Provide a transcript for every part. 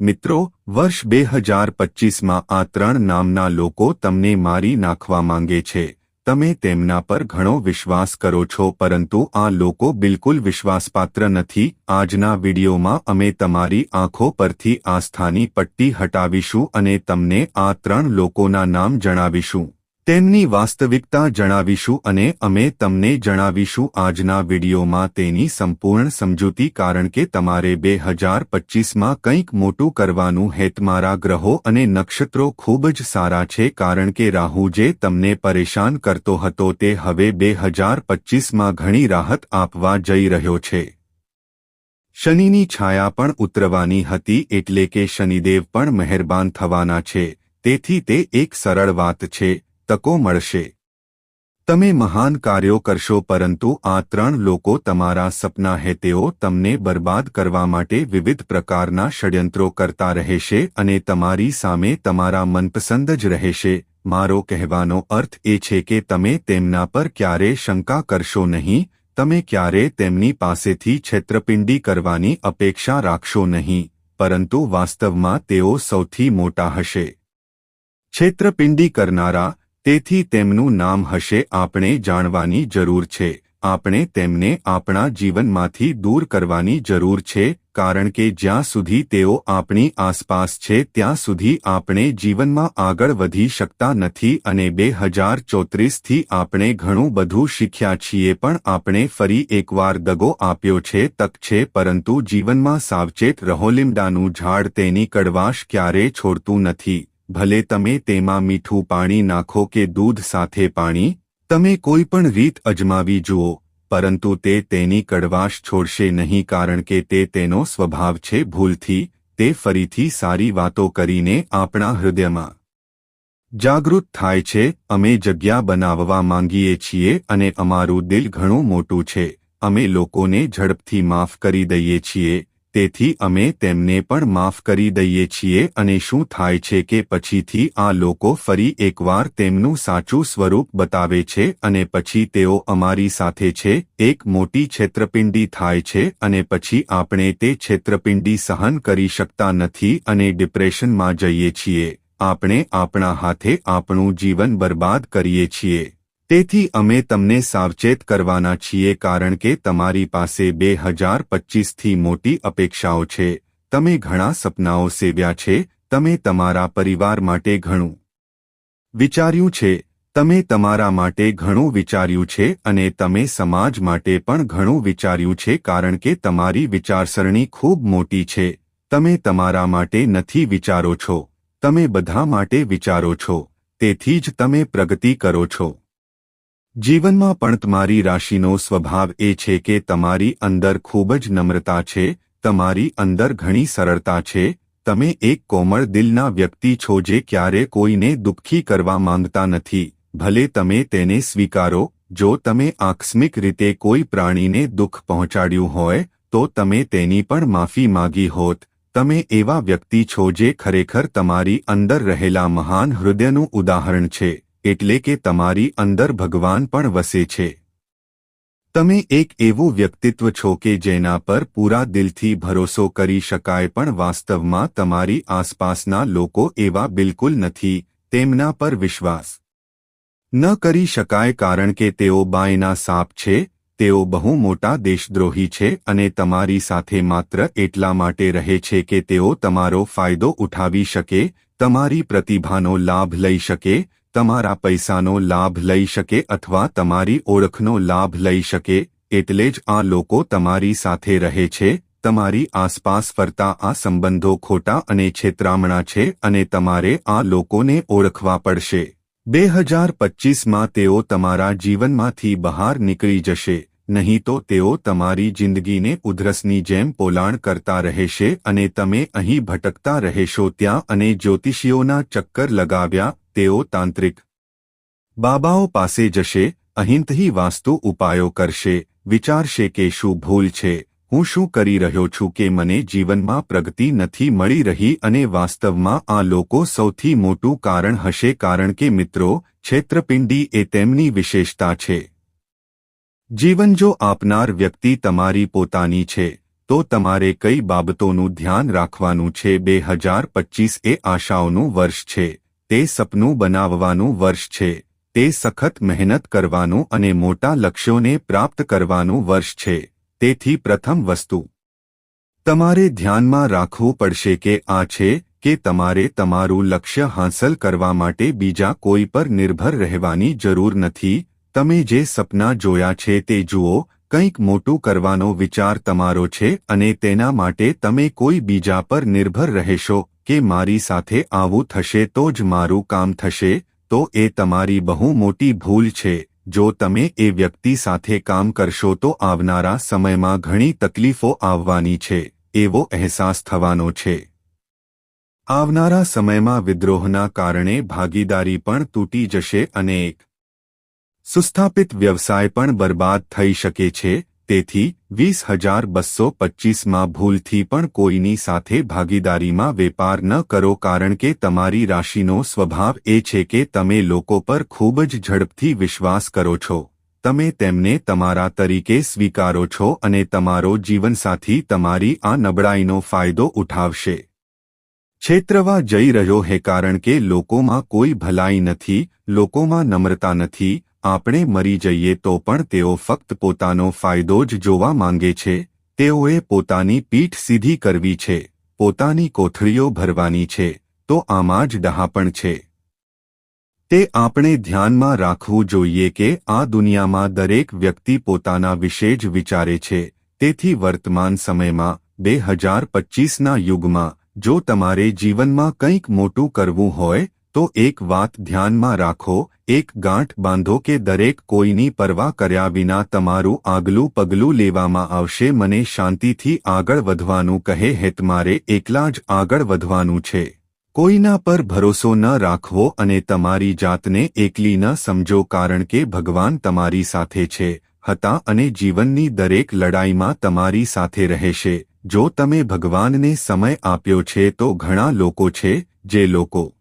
મિત્રો, વર્ષ બે હજાર પચીસમાં આ ત્રણ નામના લોકો તમને મારી નાખવા માંગે છે. તમે તેમના પર ઘણો વિશ્વાસ કરો છો, પરંતુ આ લોકો બિલકુલ વિશ્વાસપાત્ર નથી. આજના વિડીયોમાં અમે તમારી આંખો પરથી આસ્થાની પટ્ટી હટાવીશું અને તમને આ ત્રણ લોકોના નામ જણાવીશું. તેમની વાસ્તવિકતા જણાવીશું અને અમે તમને જણાવીશું આજના વિડીયોમાં તેની સંપૂર્ણ સમજૂતી કારણ કે તમારે બે હજાર પચીસમાં કંઈક મોટું કરવાનું હેતમારા ગ્રહો અને નક્ષત્રો ખૂબ જ સારા છે કારણ કે રાહુ જે તમને પરેશાન કરતો હતો તે હવે બે હજાર પચીસમાં ઘણી રાહત આપવા જઈ રહ્યો છે. શનિની છાયા પણ ઉતરવાની હતી એટલે કે શનિદેવ પણ મહેરબાન થવાના છે. તેથી તે એક સરળ વાત છે. તકો મળશે. તમે મહાન કાર્યો કરશો પરંતુ આ ત્રણ લોકો તમારા સપના હેતેઓ તમને બરબાદ કરવા માટે વિવિધ પ્રકારના ષડયંત્રો કરતા રહેશે અને તમારી સામે તમારા મનપસંદ જ રહેશે. મારો કહેવાનો અર્થ એ છે કે તમે તેમના પર ક્યારે શંકા કરશો નહીં, તમે ક્યારે તેમની પાસેથી છેતરપિંડી કરવાની અપેક્ષા રાખશો નહીં, પરંતુ વાસ્તવમાં તેઓ સૌથી મોટા હશે. છેતરપિંડી કરનારા તેથી તેમનું નામ હશે આપણે જાણવાની જરૂર છે. આપણે તેમને આપણા જીવનમાંથી દૂર કરવાની જરૂર છે, કારણ કે જ્યાં સુધી તેઓ આપણી આસપાસ છે, ત્યાં સુધી આપણે જીવનમાં આગળ વધી શકતા નથી અને બે હજાર ચોત્રીસથી આપણે ઘણું બધું શીખ્યા છીએ પણ આપણે ફરી એકવાર દગો આપ્યો છે, તક છે, પરંતુ જીવનમાં સાવચેત રહો, લીમડાનું ઝાડ તેની કડવાશ ક્યારે છોડતું નથી. ભલે તમે તેમાં મીઠું પાણી નાખો કે દૂધ સાથે પાણી, તમે કોઈ પણ રીત અજમાવી જુઓ, પરંતુ તે તેની કડવાશ છોડશે નહીં કારણ કે તે તેનો સ્વભાવ છે ભૂલથી, તે ફરીથી સારી વાતો કરીને આપણા હૃદયમાં. જાગૃત થાય છે, અમે જગ્યા બનાવવા માંગીએ છીએ અને અમારું દિલ ઘણું મોટું છે, અમે લોકોને ઝડપથી માફ કરી દઈએ છીએ તેથી અમે તેમને પણ માફ કરી દઈએ છીએ અને શું થાય છે કે પછીથી આ લોકો ફરી એકવાર તેમનું સાચું સ્વરૂપ બતાવે છે અને પછી તેઓ અમારી સાથે છે, એક મોટી છેતરપિંડી થાય છે અને પછી આપણે તે છેતરપિંડી સહન કરી શકતા નથી અને ડિપ્રેશનમાં જઈએ છીએ. આપણે આપણા હાથે આપણું જીવન બરબાદ કરીએ છીએ. તેથી અમે તમને સાવચેત કરવાના છીએ કારણ કે તમારી પાસે બે હજાર પચીસથી મોટી અપેક્ષાઓ છે. તમે ઘણા સપનાઓ સેવ્યા છે. તમે તમારા પરિવાર માટે ઘણું વિચાર્યું છે. તમે તમારા માટે ઘણું વિચાર્યું છે અને તમે સમાજ માટે પણ ઘણું વિચાર્યું છે કારણ કે તમારી વિચારસરણી ખૂબ મોટી છે. તમે તમારા માટે નથી વિચારો છો. તમે બધા માટે વિચારો છો. તેથી જ તમે પ્રગતિ કરો છો. જીવનમાં પણ તમારી રાશિનો સ્વભાવ એ છે કે તમારી અંદર ખૂબ જ નમ્રતા છે, તમારી અંદર ઘણી સરળતા છે, તમે એક કોમળ દિલના વ્યક્તિ છો જે ક્યારે કોઈને દુઃખી કરવા માંગતા નથી, ભલે તમે તેને સ્વીકારો, જો તમે આકસ્મિક રીતે કોઈ પ્રાણીને દુઃખ પહોંચાડ્યું હોય, તો તમે તેની પણ માફી માગી હોત, તમે એવા વ્યક્તિ છો જે ખરેખર તમારી અંદર રહેલા મહાન હૃદયનું ઉદાહરણ છે. એટલે કે તમારી અંદર ભગવાન પણ વસે છે. તમે એક એવું વ્યક્તિત્વ છો કે જેના પર પૂરા દિલથી ભરોસો કરી શકાય પણ વાસ્તવમાં તમારી આસપાસના લોકો એવા બિલકુલ નથી, તેમના પર વિશ્વાસ ન કરી શકાય કારણ કે તેઓ બાયના સાપ છે, તેઓ બહુ મોટા દેશદ્રોહી છે અને તમારી સાથે માત્ર એટલા માટે રહે છે કે તેઓ તમારો ફાયદો ઉઠાવી શકે, તમારી પ્રતિભાનો લાભ લઈ શકે તમારા પૈસાનો લાભ લઈ શકે અથવા તમારી ઓળખનો લાભ લઈ શકે, એટલે જ આ લોકો તમારી સાથે રહે છે, તમારી આસપાસ ફરતા આ સંબંધો ખોટા અને છેતરામણા છે અને તમારે આ લોકોને ઓળખવા પડશે. બે હજાર પચ્ચીસમાં તેઓ તમારા જીવનમાંથી બહાર નીકળી જશે. નહીં તો તેઓ તમારી જિંદગીને ઉધરસની જેમ પોલાણ કરતા રહેશે અને તમે અહીં ભટકતા રહેશો ત્યાં અને જ્યોતિષીઓના ચક્કર લગાવ્યા, તેઓ તાંત્રિક બાબાઓ પાસે જશે અહીંથી વાસ્તુ ઉપાયો કરશે, વિચારશે કે શું ભૂલ છે, હું શું કરી રહ્યો છું કે મને જીવનમાં પ્રગતિ નથી મળી રહી અને વાસ્તવમાં આ લોકો સૌથી મોટું કારણ હશે કારણ કે મિત્રો, છેત્રપિંડી એ તેમની વિશેષતા છે. જીવન જો આપનાર વ્યક્તિ તમારી પોતાની છે, તો તમારે કઈ બાબતોનું ધ્યાન રાખવાનું છે? બે હજાર પચીસ એ આશાઓનું વર્ષ છે, તે સપનું બનાવવાનું વર્ષ છે, તે સખત મહેનત કરવાનું અને મોટા લક્ષ્યોને પ્રાપ્ત કરવાનું વર્ષ છે, તેથી પ્રથમ વસ્તુ. તમારે ધ્યાનમાં રાખવું પડશે કે આ છે કે તમારે તમારું લક્ષ્ય હાંસલ કરવા માટે બીજા કોઈ પર નિર્ભર રહેવાની જરૂર નથી તમે જે સપના જોયા છે તે જુઓ, કંઈક મોટું કરવાનો વિચાર તમારો છે અને તેના માટે તમે કોઈ બીજા પર નિર્ભર રહેશો કે મારી સાથે આવું થશે તો જ મારું કામ થશે, તો એ તમારી બહુ મોટી ભૂલ છે. જો તમે એ વ્યક્તિ સાથે કામ કરશો તો આવનારા સમયમાં ઘણી તકલીફો આવવાની છે, એવો અહેસાસ થવાનો છે. આવનારા સમયમાં વિદ્રોહના કારણે ભાગીદારી પણ તૂટી જશે અને એક સુસ્થાપિત વ્યવસાય પણ બરબાદ થઈ શકે છે, તેથી વીસ હજાર બસો પચ્ચીસમાં ભૂલથી પણ કોઈની સાથે ભાગીદારીમાં વેપાર ન કરો કારણ કે તમારી રાશિનો સ્વભાવ એ છે કે તમે લોકો પર ખૂબ જ ઝડપથી વિશ્વાસ કરો છો. તમે તેમને તમારા તરીકે સ્વીકારો છો અને તમારો જીવનસાથી તમારી આ નબળાઈનો ફાયદો ઉઠાવશે. છેતરવા જઈ રહ્યો હે કારણ કે લોકોમાં કોઈ ભલાઈ નથી, લોકોમાં નમ્રતા નથી આપણે મરી જઈએ તો પણ તેઓ ફક્ત પોતાનો ફાયદો જ જોવા માંગે છે. તેઓએ પોતાની પીઠ સીધી કરવી છે. પોતાની કોથળીઓ ભરવાની છે. તો આમાં જ ડહાપણ છે. તે આપણે ધ્યાનમાં રાખવું જોઈએ કે આ દુનિયામાં દરેક વ્યક્તિ પોતાના વિશે જ વિચારે છે. તેથી વર્તમાન સમયમાં, બે હજાર પચ્ચીસના યુગમાં, જો તમારે જીવનમાં કંઈક મોટું કરવું હોય તો એક વાત ધ્યાનમાં રાખો, એક ગાંઠ બાંધો કે દરેક કોઈની પરવા કર્યા વિના તમારું આગલું પગલું લેવામાં આવશે, મને શાંતિથી આગળ વધવાનું કહે હેત મારે એકલા જ આગળ વધવાનું છે. કોઈના પર ભરોસો ન રાખવો અને તમારી જાતને એકલી ન સમજો કારણ કે ભગવાન તમારી સાથે છે, હતા અને જીવનની દરેક લડાઈમાં તમારી સાથે રહેશે. જો તમે ભગવાનને સમય આપ્યો છે તો ઘણા લોકો છે, જે લોકો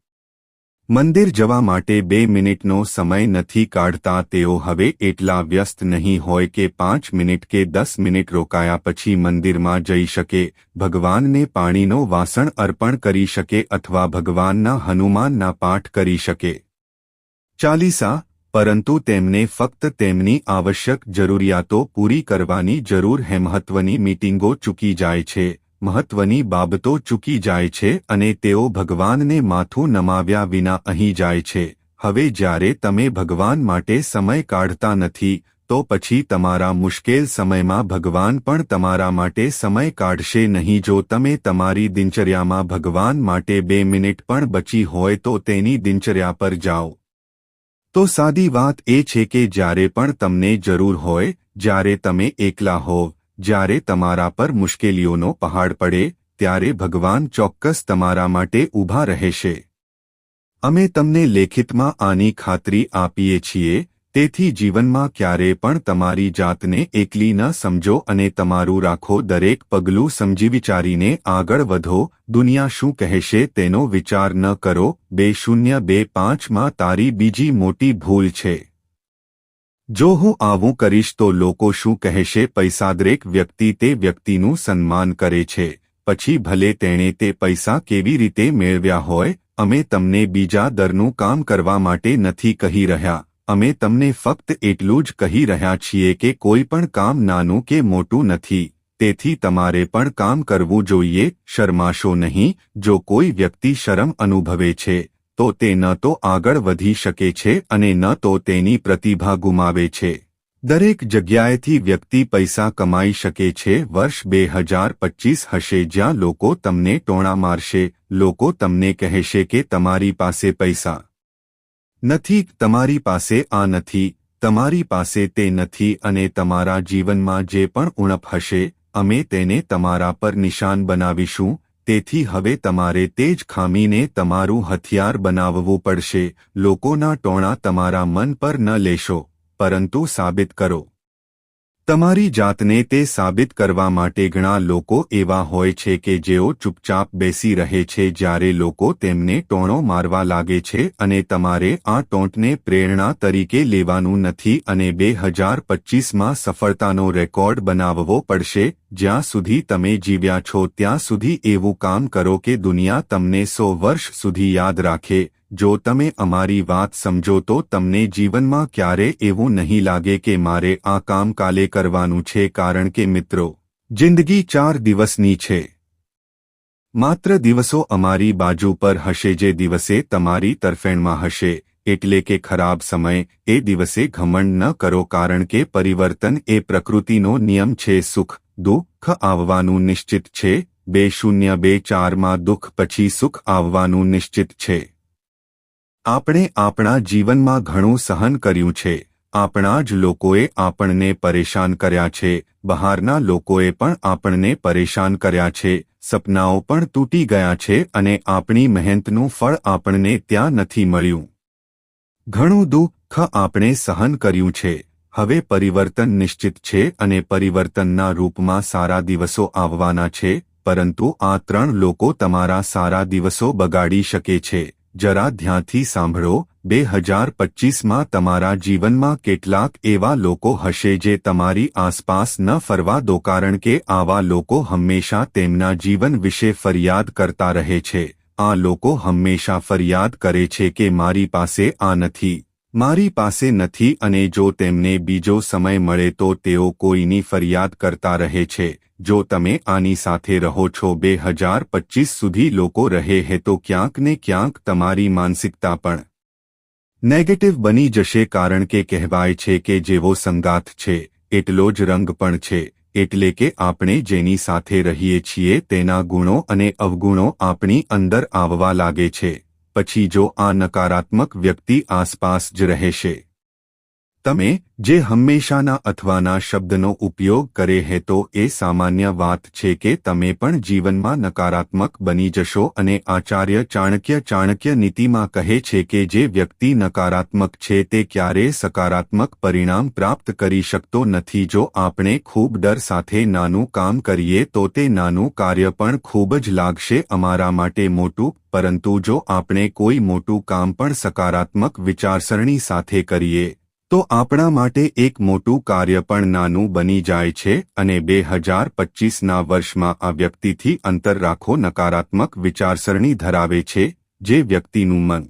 મંદિર જવા માટે બે મિનિટનો સમય નથી કાઢતા તેઓ હવે એટલા વ્યસ્ત નહીં હોય કે પાંચ મિનિટ કે દસ મિનિટ રોકાયા પછી મંદિરમાં જઈ શકે, ભગવાનને પાણીનો વાસણ અર્પણ કરી શકે અથવા ભગવાનના હનુમાનના પાઠ કરી શકે. ચાલીસા, પરંતુ તેમને ફક્ત તેમની આવશ્યક જરૂરિયાતો પૂરી કરવાની જરૂર હે મહત્વની મીટિંગો ચૂકી જાય છે. મહત્વની બાબતો ચૂકી જાય છે અને તેઓ ભગવાનને માથું નમાવ્યા વિના અહીં જાય છે. હવે જ્યારે તમે ભગવાન માટે સમય કાઢતા નથી, તો પછી તમારા મુશ્કેલ સમયમાં ભગવાન પણ તમારા માટે સમય કાઢશે નહીં. જો તમે તમારી દિનચર્યામાં ભગવાન માટે બે મિનિટ પણ બચી હોય તો તેની દિનચર્યા પર જાઓ. તો સાદી વાત એ છે કે જ્યારે પણ તમને જરૂર હોય, જ્યારે તમે એકલા હોવ જ્યારે તમારા પર મુશ્કેલીઓનો પહાડ પડે, ત્યારે ભગવાન ચોક્કસ તમારા માટે ઊભા રહેશે. અમે તમને લેખિતમાં આની ખાતરી આપીએ છીએ, તેથી જીવનમાં ક્યારે પણ તમારી જાતને એકલી ન સમજો અને તમારું રાખો દરેક પગલું સમજી વિચારીને આગળ વધો, દુનિયા શું કહેશે તેનો વિચાર ન કરો, બે શૂન્ય બે પાંચમાં તારી બીજી મોટી ભૂલ છે. જો હું આવું કરીશ તો લોકો શું કહેશે? પૈસા દરેક વ્યક્તિ તે વ્યક્તિનું સન્માન કરે છે. પછી ભલે તેણે તે પૈસા કેવી રીતે મેળવ્યા હોય, અમે તમને બીજા દરનું કામ કરવા માટે નથી કહી રહ્યા. અમે તમને ફક્ત એટલું જ કહી રહ્યા છીએ કે કોઈ પણ કામ નાનું કે મોટું નથી. તેથી તમારે પણ કામ કરવું જોઈએ. શરમાશો નહીં. જો કોઈ વ્યક્તિ શરમ અનુભવે છે તો તે ન તો આગળ વધી શકે છે અને ન તો તેની પ્રતિભા ગુમાવે છે. દરેક જગ્યાએથી વ્યક્તિ પૈસા કમાઈ શકે છે. વર્ષ બે હજાર પચીસ હશે જ્યાં લોકો તમને ટોણા મારશે, લોકો તમને કહેશે કે તમારી પાસે પૈસા નથી, તમારી પાસે આ નથી, તમારી પાસે તે નથી અને તમારા જીવનમાં જે પણ ઉણપ હશે, અમે તેને તમારા પર નિશાન બનાવીશું. તેથી હવે તમારે તે જ ખામીને તમારું હથિયાર બનાવવું પડશે. લોકોના ટોણા તમારા મન પર ન લેશો, પરંતુ સાબિત કરો. તમારી જાતને તે સાબિત કરવા માટે ઘણા લોકો એવા હોય છે કે જેઓ ચૂપચાપ બેસી રહે છે જ્યારે લોકો તેમને ટોણો મારવા લાગે છે અને તમારે આ ટોંટને પ્રેરણા તરીકે લેવાનું નથી અને બે હજાર પચીસમાં સફળતાનો રેકોર્ડ બનાવવો પડશે. જ્યાં સુધી તમે જીવ્યા છો ત્યાં સુધી એવું કામ કરો કે દુનિયા તમને સો વર્ષ સુધી યાદ રાખે. જો તમે અમારી વાત સમજો તો તમને જીવનમાં ક્યારે એવું નહીં લાગે કે મારે આ કામ કાલે કરવાનું છે કારણ કે મિત્રો, જિંદગી ચાર દિવસની છે. માત્ર દિવસો અમારી બાજુ પર હશે જે દિવસે તમારી તરફેણમાં હશે, એટલે કે ખરાબ સમય, એ દિવસે ઘમંડ ન કરો કારણ કે પરિવર્તન એ પ્રકૃતિનો નિયમ છે સુખ, દુઃખ આવવાનું નિશ્ચિત છે, બે શૂન્ય બે ચારમાં દુઃખ પછી સુખ આવવાનું નિશ્ચિત છે. આપણે આપણા જીવનમાં ઘણું સહન કર્યું છે. આપણા જ લોકોએ આપણને પરેશાન કર્યા છે. બહારના લોકોએ પણ આપણને પરેશાન કર્યા છે. સપનાઓ પણ તૂટી ગયા છે અને આપણી મહેનતનું ફળ આપણને ત્યાં નથી મળ્યું. ઘણું દુઃખ આપણે સહન કર્યું છે. હવે પરિવર્તન નિશ્ચિત છે અને પરિવર્તનના રૂપમાં સારા દિવસો આવવાના છે, પરંતુ આ ત્રણ લોકો તમારા સારા દિવસો બગાડી શકે છે. જરા ધ્યાનથી સાંભળો બે હજાર પચીસમાં તમારા જીવનમાં કેટલાક એવા લોકો હશે જે તમારી આસપાસ ન ફરવા દો કારણ કે આવા લોકો હંમેશા તેમના જીવન વિશે ફરિયાદ કરતા રહે છે. આ લોકો હંમેશા ફરિયાદ કરે છે કે મારી પાસે આ નથી. મારી પાસે નથી અને જો તેમને બીજો સમય મળે તો તેઓ કોઈની ફરિયાદ કરતા રહે છે. જો તમે આની સાથે રહો છો બે હજાર પચીસ સુધી લોકો રહે હે તો ક્યાંક ને ક્યાંક તમારી માનસિકતા પણ નેગેટિવ બની જશે કારણ કે કહેવાય છે કે જેવો સંગાથ છે, એટલો જ રંગ પણ છે. એટલે કે આપણે જેની સાથે રહીએ છીએ તેના ગુણો અને અવગુણો આપણી અંદર આવવા લાગે છે. પછી જો આ નકારાત્મક વ્યક્તિ આસપાસ જ રહેશે. તમે જે હંમેશાના અથવાના શબ્દનો ઉપયોગ કરે હે તો એ સામાન્ય વાત છે કે તમે પણ જીવનમાં નકારાત્મક બની જશો અને આચાર્ય ચાણક્ય ચાણક્ય નીતિમાં કહે છે કે જે વ્યક્તિ નકારાત્મક છે તે ક્યારેય સકારાત્મક પરિણામ પ્રાપ્ત કરી શકતો નથી. જો આપણે ખૂબ ડર સાથે નાનું કામ કરીએ તો તે નાનું કાર્ય પણ ખૂબ જ લાગશે અમારા માટે મોટું, પરંતુ જો આપણે કોઈ મોટું કામ પણ સકારાત્મક વિચારસરણી સાથે કરીએ તો આપણા માટે એક મોટું કાર્ય પણ નાનું બની જાય છે અને બે હજાર પચીસના વર્ષમાં આ વ્યક્તિથી અંતર રાખો નકારાત્મક વિચારસરણી ધરાવે છે, જે વ્યક્તિનું મન.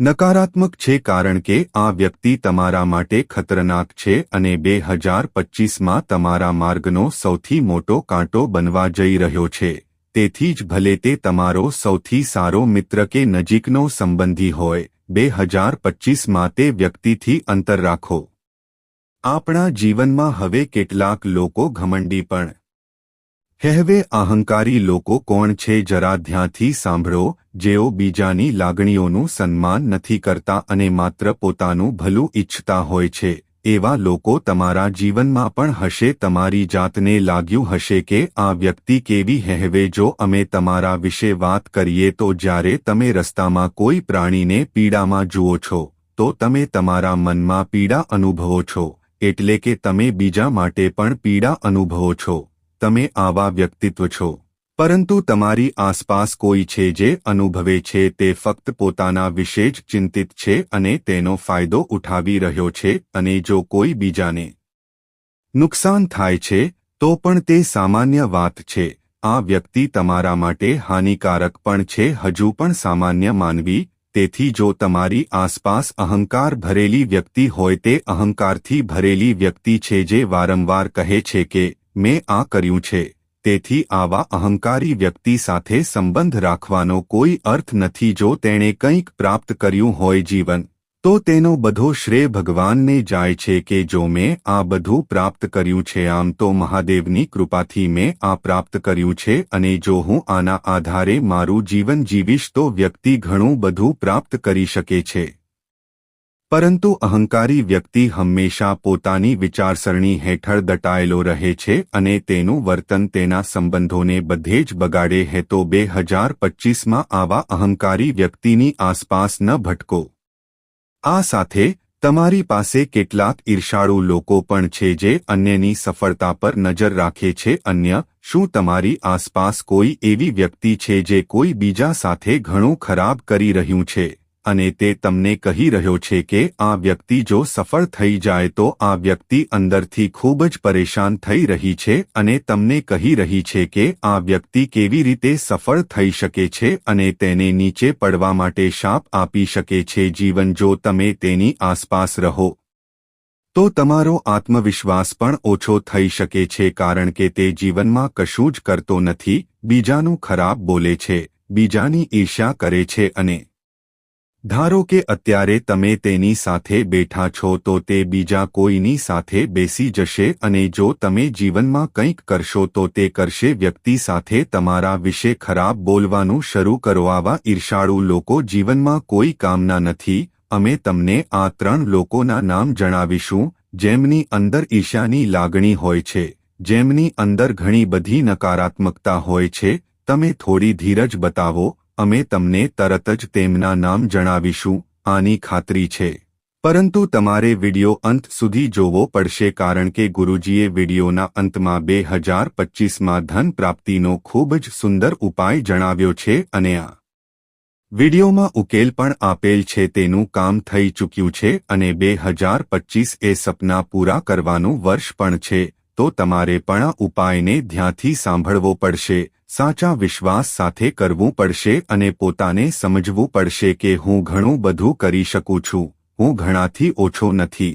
નકારાત્મક છે કારણ કે આ વ્યક્તિ તમારા માટે ખતરનાક છે અને બે હજાર પચીસમાં તમારા માર્ગનો સૌથી મોટો કાંટો બનવા જઈ રહ્યો છે. તેથી જ ભલે તે તમારો સૌથી સારો મિત્ર કે નજીકનો સંબંધી હોય બે હજાર પચીસમાં તે વ્યક્તિથી અંતર રાખો. આપણા જીવનમાં હવે કેટલાક લોકો ઘમંડી પણ. કહેવે અહંકારી લોકો કોણ છે જરા ધ્યાંથી સાંભળો, જેઓ બીજાની લાગણીઓનું સન્માન નથી કરતા અને માત્ર પોતાનું ભલું ઇચ્છતા હોય છે. એવા લોકો તમારા જીવનમાં પણ હશે, તમારી જાતને લાગ્યું હશે કે આ વ્યક્તિ કેવી હેહવે જો અમે તમારા વિશે વાત કરીએ તો જ્યારે તમે રસ્તામાં કોઈ પ્રાણીને પીડામાં જુઓ છો, તો તમે તમારા મનમાં પીડા અનુભવો છો, એટલે કે તમે બીજા માટે પણ પીડા અનુભવો છો, તમે આવા વ્યક્તિત્વ છો. પરંતુ તમારી આસપાસ કોઈ છે જે અનુભવે છે તે ફક્ત પોતાના વિશે જ ચિંતિત છે અને તેનો ફાયદો ઉઠાવી રહ્યો છે અને જો કોઈ બીજાને નુકસાન થાય છે, તો પણ તે સામાન્ય વાત છે. આ વ્યક્તિ તમારા માટે હાનિકારક પણ છે, હજુ પણ સામાન્ય માનવી. તેથી જો તમારી આસપાસ અહંકાર ભરેલી વ્યક્તિ હોય તે અહંકારથી ભરેલી વ્યક્તિ છે જે વારંવાર કહે છે કે, મેં આ કર્યું છે. તેથી આવા અહંકારી વ્યક્તિ સાથે સંબંધ રાખવાનો કોઈ અર્થ નથી જો તેણે કંઈક પ્રાપ્ત કર્યું હોય જીવન, તો તેનો બધો શ્રેય ભગવાનને જાય છે કે જો મેં આ બધું પ્રાપ્ત કર્યું છે આમ તો મહાદેવની કૃપાથી મેં આ પ્રાપ્ત કર્યું છે અને જો હું આના આધારે મારું જીવન જીવીશ તો વ્યક્તિ ઘણું બધું પ્રાપ્ત કરી શકે છે. પરંતુ અહંકારી વ્યક્તિ હંમેશા પોતાની વિચારસરણી હેઠળ દટાયેલો રહે છે અને તેનું વર્તન તેના સંબંધોને બધે જ બગાડે હે તો બે હજાર પચીસમાં આવા અહંકારી વ્યક્તિની આસપાસ ન ભટકો. આ સાથે, તમારી પાસે કેટલાક ઈર્ષાળુ લોકો પણ છે જે અન્યની સફળતા પર નજર રાખે છે, અન્ય, શું તમારી આસપાસ કોઈ એવી વ્યક્તિ છે જે કોઈ બીજા સાથે ઘણું ખરાબ કરી રહ્યું છે? અને તે તમને કહી રહ્યો છે કે આ વ્યક્તિ જો સફળ થઈ જાય તો આ વ્યક્તિ અંદરથી ખૂબ જ પરેશાન થઈ રહી છે અને તમને કહી રહી છે કે આ વ્યક્તિ કેવી રીતે સફળ થઈ શકે છે અને તેને નીચે પડવા માટે શાપ આપી શકે છે જીવન જો તમે તેની આસપાસ રહો. તો તમારો આત્મવિશ્વાસ પણ ઓછો થઈ શકે છે કારણ કે તે જીવનમાં કશું જ કરતો નથી, બીજાનું ખરાબ બોલે છે, બીજાની ઈર્ષ્યા કરે છે અને ધારો કે અત્યારે તમે તેની સાથે બેઠા છો તો તે બીજા કોઈની સાથે બેસી જશે અને જો તમે જીવનમાં કંઈક કરશો તો તે કરશે વ્યક્તિ સાથે તમારા વિશે ખરાબ બોલવાનું શરૂ કરો. આવા ઈર્ષાળુ લોકો જીવનમાં કોઈ કામના નથી. અમે તમને આ ત્રણ લોકોના નામ જણાવીશું, જેમની અંદર ઈર્ષાની લાગણી હોય છે, જેમની અંદર ઘણી બધી નકારાત્મકતા હોય છે. તમે થોડી ધીરજ બતાવો અમે તમને તરત જ તેમના નામ જણાવીશું, આની ખાતરી છે. પરંતુ તમારે વિડિયો અંત સુધી જોવો પડશે કારણ કે ગુરુજીએ વિડિયોના અંતમાં બે હજાર પચીસમાં ધન પ્રાપ્તિનો ખૂબ જ સુંદર ઉપાય જણાવ્યો છે અને આ વિડિયોમાં ઉકેલ પણ આપેલ છે તેનું કામ થઈ ચૂક્યું છે અને બે હજાર પચીસ એ સપના પૂરા કરવાનું વર્ષ પણ છે. તો તમારે પણ ઉપાયને ધ્યાનથી સાંભળવો પડશે, સાચા વિશ્વાસ સાથે કરવું પડશે અને પોતાને સમજવું પડશે કે હું ઘણું બધું કરી શકું છું, હું ઘણાથી ઓછો નથી.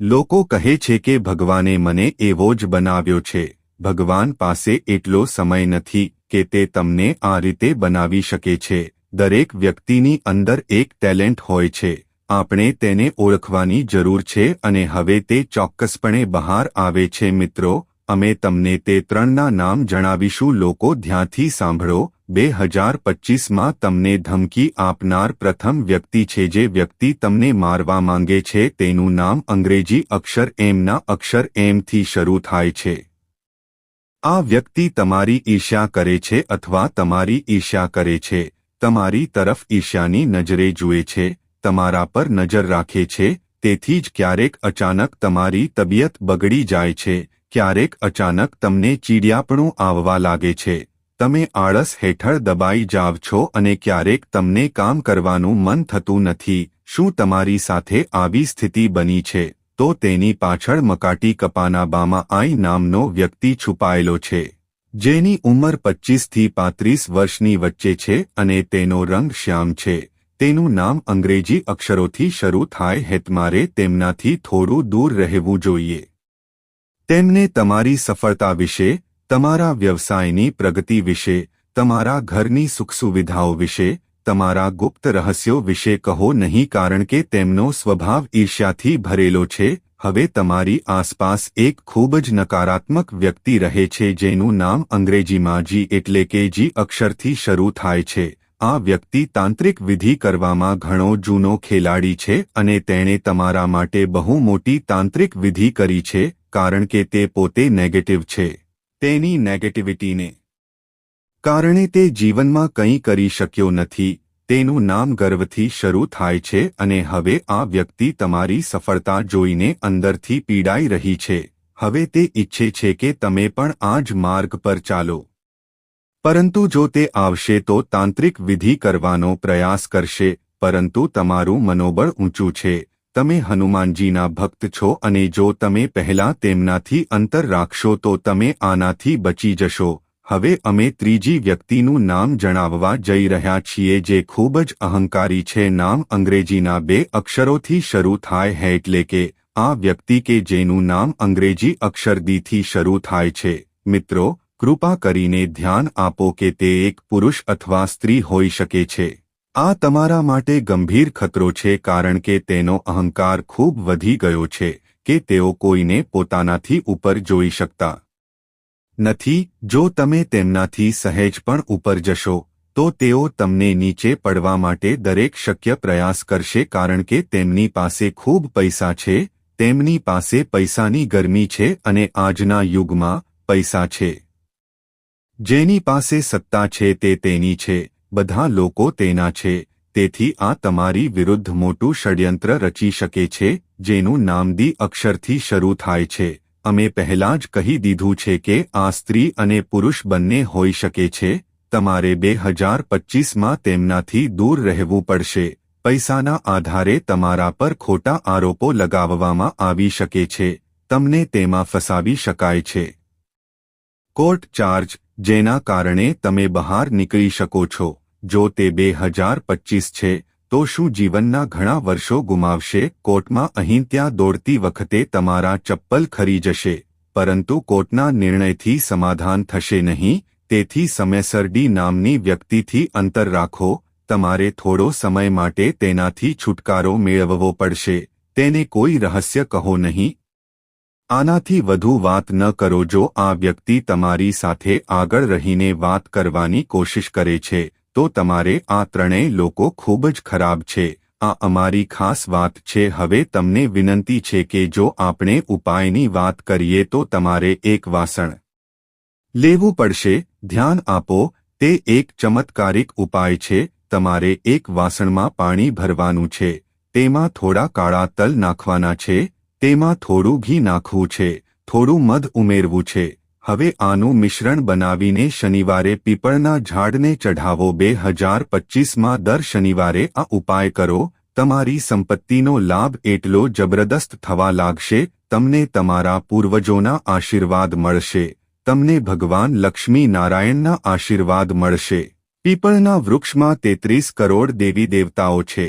લોકો કહે છે કે ભગવાને મને એવો જ બનાવ્યો છે, ભગવાન પાસે એટલો સમય નથી કે તે તમને આ રીતે બનાવી શકે છે, દરેક વ્યક્તિની અંદર એક ટેલેન્ટ હોય છે. આપણે તેને ઓળખવાની જરૂર છે અને હવે તે ચોક્કસપણે બહાર આવે છે મિત્રો, અમે તમને તે ત્રણના નામ જણાવીશું. લોકો ધ્યાનથી સાંભળો બે હજાર પચીસમાં તમને ધમકી આપનાર પ્રથમ વ્યક્તિ છે જે વ્યક્તિ તમને મારવા માંગે છે, તેનું નામ અંગ્રેજી અક્ષર એમના અક્ષર એમથી શરૂ થાય છે. આ વ્યક્તિ તમારી ઈર્ષ્યા કરે છે અથવા તમારી ઈર્ષ્યા કરે છે, તમારી તરફ ઈર્ષ્યાની નજરે જુએ છે તમારા પર નજર રાખે છે, તેથી જ ક્યારેક અચાનક તમારી તબિયત બગડી જાય છે, ક્યારેક અચાનક તમને ચીડિયાપણું આવવા લાગે છે. તમે આળસ હેઠળ દબાઈ જાવ છો અને ક્યારેક તમને કામ કરવાનું મન થતું નથી. શું તમારી સાથે આવી સ્થિતિ બની છે? તો તેની પાછળ મકાટી કપાના બામા આઈ નામનો વ્યક્તિ છુપાયેલો છે. જેની ઉંમર પચ્ચીસથી પાંત્રીસ વર્ષની વચ્ચે છે અને તેનો રંગ શ્યામ છે. તેનું નામ અંગ્રેજી અક્ષરોથી શરૂ થાય હેતમારે તેમનાથી થોડું દૂર રહેવું જોઈએ. તેમને તમારી સફળતા વિશે, તમારા વ્યવસાયની પ્રગતિ વિશે, તમારા ઘરની સુખ સુવિધાઓ વિશે, તમારા ગુપ્ત રહસ્યો વિશે કહો નહીં કારણ કે તેમનો સ્વભાવ ઈર્ષ્યાથી ભરેલો છે, હવે તમારી આસપાસ એક ખૂબ જ નકારાત્મક વ્યક્તિ રહે છે જેનું નામ અંગ્રેજીમાં જી એટલે કે જી અક્ષરથી શરૂ થાય છે. આ વ્યક્તિ તાંત્રિક વિધિ કરવામાં ઘણો જૂનો ખેલાડી છે અને તેણે તમારા માટે બહુ મોટી તાંત્રિક વિધિ કરી છે, કારણ કે તે પોતે નેગેટિવ છે. તેની નેગેટિવિટીને કારણે તે જીવનમાં કંઈ કરી શક્યો નથી, તેનું નામ ગર્વથી શરૂ થાય છે અને હવે આ વ્યક્તિ તમારી સફળતા જોઈને અંદરથી પીડાઈ રહી છે. હવે તે ઈચ્છે છે કે તમે પણ આ જ માર્ગ પર ચાલો. પરંતુ જો તે આવશે તો તાંત્રિક વિધિ કરવાનો પ્રયાસ કરશે, પરંતુ તમારું મનોબળ ઊંચું છે. તમે હનુમાનજીના ભક્ત છો અને જો તમે પહેલા તેમનાથી અંતર રાખશો તો તમે આનાથી બચી જશો. હવે અમે ત્રીજી વ્યક્તિનું નામ જણાવવા જઈ રહ્યા છીએ જે ખૂબ જ અહંકારી છે. નામ અંગ્રેજીના બે અક્ષરોથી શરૂ થાય હે એટલે કે, આ વ્યક્તિ કે જેનું નામ અંગ્રેજી અક્ષરદીથી શરૂ થાય છે. મિત્રો કૃપા કરીને ધ્યાન આપો કે તે એક પુરુષ અથવા સ્ત્રી હોઈ શકે છે. આ તમારા માટે ગંભીર ખતરો છે કારણ કે તેનો અહંકાર ખૂબ વધી ગયો છે કે તેઓ કોઈને પોતાનાથી ઉપર જોઈ શકતા નથી. જો તમે તેમનાથી સહેજ પણ ઉપર જશો, તો તેઓ તમને નીચે પડવા માટે દરેક શક્ય પ્રયાસ કરશે કારણ કે તેમની પાસે ખૂબ પૈસા છે, તેમની પાસે પૈસાની ગરમી છે અને આજના યુગમાં પૈસા છે. જેની પાસે સત્તા છે તે તેની છે, બધા લોકો તેના છે, તેથી આ તમારી વિરુદ્ધ મોટું ષડયંત્ર રચી શકે છે, જેનું નામ દી અક્ષરથી શરૂ થાય છે. અમે પહેલા જ કહી દીધું છે કે આ સ્ત્રી અને પુરુષ બંને હોઈ શકે છે, તમારે બે હજાર પચીસમાં તેમનાથી દૂર રહેવું પડશે. પૈસાના આધારે તમારા પર ખોટા આરોપો લગાવવામાં આવી શકે છે, તમને તેમાં ફસાવી શકાય છે. કોર્ટ ચાર્જ જેના કારણે તમે બહાર નીકળી શકો છો. જો તે બે હજાર પચીસ છે, તો શું જીવનના ઘણા વર્ષો ગુમાવશે? કોર્ટમાં અહીં ત્યાં દોડતી વખતે તમારા ચપ્પલ ખરી જશે. પરંતુ કોર્ટના નિર્ણયથી સમાધાન થશે નહીં. તેથી સમયસર ડી નામની વ્યક્તિથી અંતર રાખો. તમારે થોડો સમય માટે તેનાથી છુટકારો મેળવવો પડશે. તેને કોઈ રહસ્ય કહો નહીં. આનાથી વધુ વાત ન કરો જો આ વ્યક્તિ તમારી સાથે આગળ રહીને વાત કરવાની કોશિશ કરે છે, તો તમારે આ ત્રણેય લોકો ખૂબ જ ખરાબ છે. આ અમારી ખાસ વાત છે. હવે તમને વિનંતી છે કે જો આપણે ઉપાયની વાત કરીએ તો તમારે એક વાસણ લેવું પડશે. ધ્યાન આપો, તે એક ચમત્કારિક ઉપાય છે. તમારે એક વાસણમાં પાણી ભરવાનું છે. તેમાં થોડા કાળા તલ નાખવાના છે. તેમાં થોડું ઘી નાખવું છે, થોડું મધ ઉમેરવું છે. હવે આનું મિશ્રણ બનાવીને શનિવારે પીપળના ઝાડને ચઢાવો. બે હજાર પચીસમાં દર શનિવારે આ ઉપાય કરો. તમારી સંપત્તિનો લાભ એટલો જબરદસ્ત થવા લાગશે, તમને તમારા પૂર્વજોના આશીર્વાદ મળશે. તમને ભગવાન લક્ષ્મી નારાયણના આશીર્વાદ મળશે. પીપળના વૃક્ષમાં તેત્રીસ કરોડ દેવી દેવતાઓ છે.